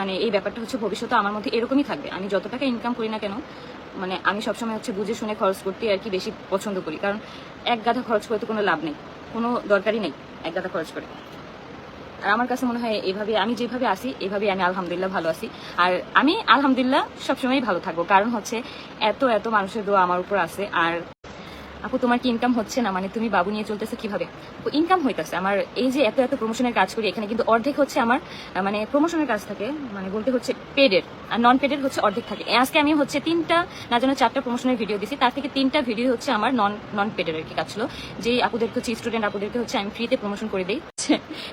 মানে এই ব্যাপারটা হচ্ছে ভবিষ্যতে আমার মধ্যে এরকমই থাকবে। আমি যত টাকা ইনকাম করি না কেন মানে আমি সবসময় হচ্ছে বুঝে শুনে খরচ করতে আর কি বেশি পছন্দ করি। কারণ এক গাধা খরচ করে তো কোনো লাভ নেই, কোনো দরকারই নেই এক গাধা খরচ করে। আর আমার কাছে মনে হয় এইভাবে আমি যেভাবে আসি এইভাবে আমি আলহামদুলিল্লাহ ভালো আছি। আর আমি আলহামদুলিল্লাহ সবসময়ই ভালো থাকব। কারণ হচ্ছে এত এত মানুষের দোয়া আমার উপর আছে। আর আপু, তোমার কি ইনকাম হচ্ছে না? মানে তুমি বাবু নিয়ে চলতেছো কীভাবে? ইনকাম হইতেছে। আমার এই যে এত এত প্রমোশনের কাজ করি, এখানে কিন্তু অর্ধেক হচ্ছে আমার মানে প্রমোশনের কাজ থাকে মানে বলতে হচ্ছে পেডের আর নন পেডের হচ্ছে অর্ধেক থাকে। আজকে আমি হচ্ছে তিনটা, না যেন চারটা প্রমোশনের ভিডিও দিছি। তার থেকে তিনটা ভিডিও হচ্ছে আমার নন নন পেডের আর কি কাজ ছিল। যে আপুদেরকে হচ্ছে স্টুডেন্ট আপুদেরকে হচ্ছে আমি ফ্রিতে প্রমোশন করে দিই।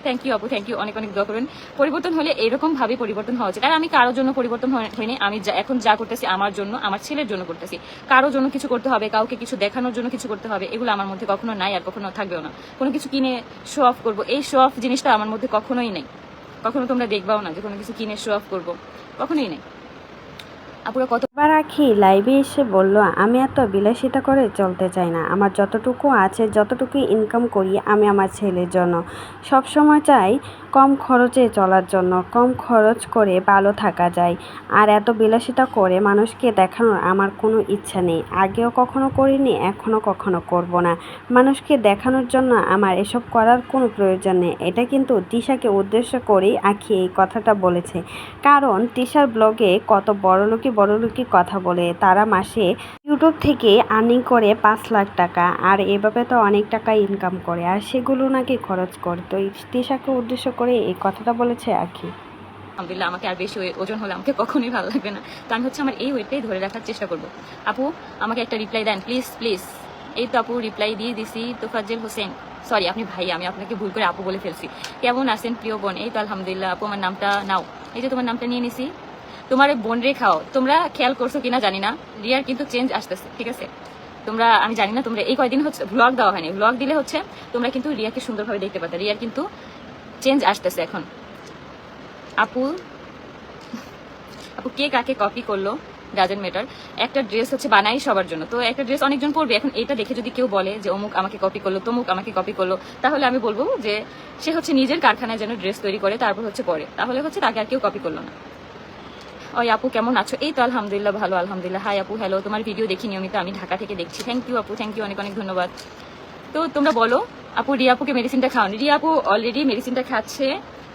থ্যাংক ইউ আপু থ্যাংক ইউ অনেক অনেক দোয়া করবেন পরিবর্তন হলে এরকম ভাবে পরিবর্তন হওয়া উচিত। আর আমি কারোর জন্য পরিবর্তন হয়- হয়নি। আমি এখন যা করতেছি, আমার জন্য, আমার ছেলের জন্য করতেছি। কারোর জন্য কিছু করতে হবে, কাউকে কিছু দেখানোর জন্য কিছু করতে হবে, এগুলো আমার মধ্যে কখনো নাই আর কখনো থাকবেও না। কোনো কিছু কিনে শো অফ করব। এই শো অফ জিনিসটা আমার মধ্যে কখনোই নেই। কখনো তোমরা দেখবাও না যে কোনো কিছু কিনে শো অফ করব। কখনোই নেই। আপুরা কত এবার আখি লাইভে এসে বলল, আমি এত বিলাসিতা করে চলতে চাই না। আমার যতটুকু আছে যতটুকু ইনকাম করি, আমি আমার ছেলের জন্য। সব সময় চাই কম খরচে চলার জন্য, কম খরচ করে ভালো থাকা যায়। আর এত বিলাসিতা করে মানুষকে দেখানোর আমার কোনো ইচ্ছা নেই। আগেও কখনো করিনি এখনও কখনো করব না। মানুষকে দেখানোর জন্য আমার এসব করার কোনো প্রয়োজন নেই। এটা কিন্তু তিশাকে উদ্দেশ্য করেই আখি এই কথাটা বলেছে। কারণ তিশার ব্লগে কত বড়লোকি বড়লোকি কথা বলে। তারা মাসে ইউটিউব থেকে আর্নিং করে পাঁচ লাখ টাকা, আর এভাবে তো অনেক টাকা ইনকাম করে, আর সেগুলো নাকি খরচ করে। তো এই তিশাকে উদ্দেশ্য করে এই কথাটা বলেছে আখি আলহামদুলিল্লাহ, আমাকে আর বেশি ওজন হলে আমাকে কখনোই ভালো লাগবে না। তো আমি হচ্ছে আমার এই ওয়েটটাই ধরে রাখার চেষ্টা করব। আপু, আমাকে একটা রিপ্লাই দেন প্লিজ প্লিজ এই তো আপু রিপ্লাই দিয়ে দিছি, তোফাজ্জেল হোসেন। সরি আপনি ভাই, আমি আপনাকে ভুল করে আপু বলে ফেলছি। কেমন আছেন প্রিয় বোন? এই তো আলহামদুলিল্লাহ, আপু, আমার নামটা নাও। এই যে তোমার নামটা নিয়ে নিছি। তোমার বোন রে খাও। তোমরা খেয়াল করছ কিনা জানি না। রিয়ার কিন্তু চেঞ্জ আসতেছে, ঠিক আছে? তোমরা, আমি জানি না তোমরা এই কয়দিন হচ্ছে ব্লগ দেওয়া হয়নি। ব্লগ দিলে হচ্ছে তোমরা কিন্তু রিয়াকে সুন্দরভাবে দেখতে পাতে রিয়ার কিন্তু চেঞ্জ আসতেছে এখন। আপু আপু, কে কাকে কপি করল? ডাজেন্ট ম্যাটার একটা ড্রেস হচ্ছে বানাই সবার জন্য। তো একটা ড্রেস অনেকজন পরবে। এখন এটা দেখে যদি কেউ বলে যে অমুক আমাকে কপি করল, তমুক আমাকে কপি করল, তাহলে আমি বলব যে সে হচ্ছে নিজের কারখানায় যেন ড্রেস তৈরি করে, তারপর হচ্ছে পরে। তাহলে হচ্ছে তাকে আর কেউ কপি করল না। ওই আপু কেমন আছো? এই তো আলহামদুলিল্লাহ, ভালো, আলহামদুলিল্লাহ। হাই আপু হ্যালো তোমার ভিডিও দেখি নিয়মিত, আমি ঢাকা থেকে দেখছি। থ্যাংক ইউ আপু থ্যাংক ইউ অনেক অনেক ধন্যবাদ। তো তোমরা বলো, আপু, রিয়া আপুকে মেডিসিনটা খাওনি রিয়া আপু অলরেডি মেডিসিনটা খাচ্ছে।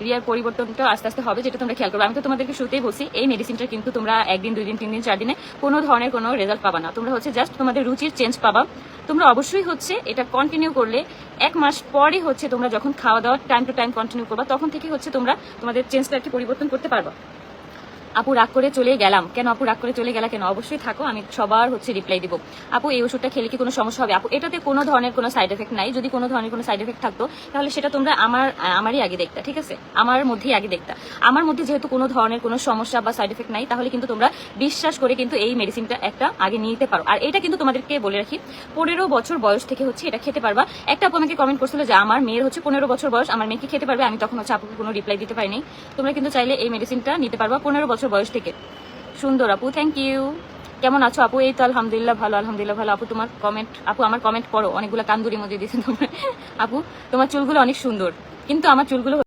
রিয়ার পরিবর্তনটা আস্তে আস্তে হবে, যেটা তোমরা খেয়াল করবে। আমি তো তোমাদেরকে শুরুতেই বলছি, এই মেডিসিনটা কিন্তু তোমরা একদিন, দুই দিন, তিন দিন, চার দিনে কোনো ধরনের কোনো রেজাল্ট পাবা না। তোমরা হচ্ছে জাস্ট তোমাদের রুচির চেঞ্জ পাবা। তোমরা অবশ্যই হচ্ছে এটা কন্টিনিউ করলে এক মাস পরে হচ্ছে তোমরা যখন খাওয়া দাওয়া টাইম টু টাইম কন্টিনিউ করবা, তখন থেকে হচ্ছে তোমরা তোমাদের চেঞ্জটা একটি পরিবর্তন করতে পারবা। আপু রাগ করে চলে গেলাম। কেন আপু রাগ করে চলে গেলা কেন? অবশ্যই থাকো, আমি সবার হচ্ছে রিপ্লাই দিব। আপু, এই ওষুধটা খেলে কি কোনো সমস্যা হবে? আপু, এটাতে কোনো ধরনের কোনো সাইড এফেক্ট নাই। যদি কোনো ধরনের কোনো সাইড এফেক্ট থাকতো, তাহলে সেটা তোমরা আমার, আমারই আগে দেখতা, ঠিক আছে? আমার মধ্যেই আগে দেখতা। আমার মধ্যে যেহেতু কোনো ধরনের কোনো সমস্যা বা সাইড এফেক্ট নাই, তাহলে কিন্তু তোমরা বিশ্বাস করে কিন্তু এই মেডিসিনটা একটা আগে নিতে পারো। আর এটা কিন্তু তোমাদেরকে বলে রাখি, পনেরো বছর বয়স থেকে হচ্ছে এটা খেতে পারবা। একটা আপু আমাকে কমেন্ট করছিল যে, আমার মেয়ের হচ্ছে পনেরো বছর বয়স, আমার মেয়েকে খেতে পারবে? আমি তখন হচ্ছে আপুকে কোনো রিপ্লাই দিতে পারিনি। তোমরা কিন্তু চাইলে এই মেডিসিনটা নিতে পারবা। পনেরো বছর বয়স থেকে। সুন্দর আপু থ্যাংক ইউ কেমন আছো আপু? এই তো আলহামদুলিল্লাহ ভালো আলহামদুলিল্লাহ ভালো। আপু, তোমার কমেন্ট আপু, আমার কমেন্ট পড়ো, অনেকগুলো কান্দুরি মধ্যে দিয়েছে তোমার। আপু, তোমার চুলগুলো অনেক সুন্দর, কিন্তু আমার চুলগুলো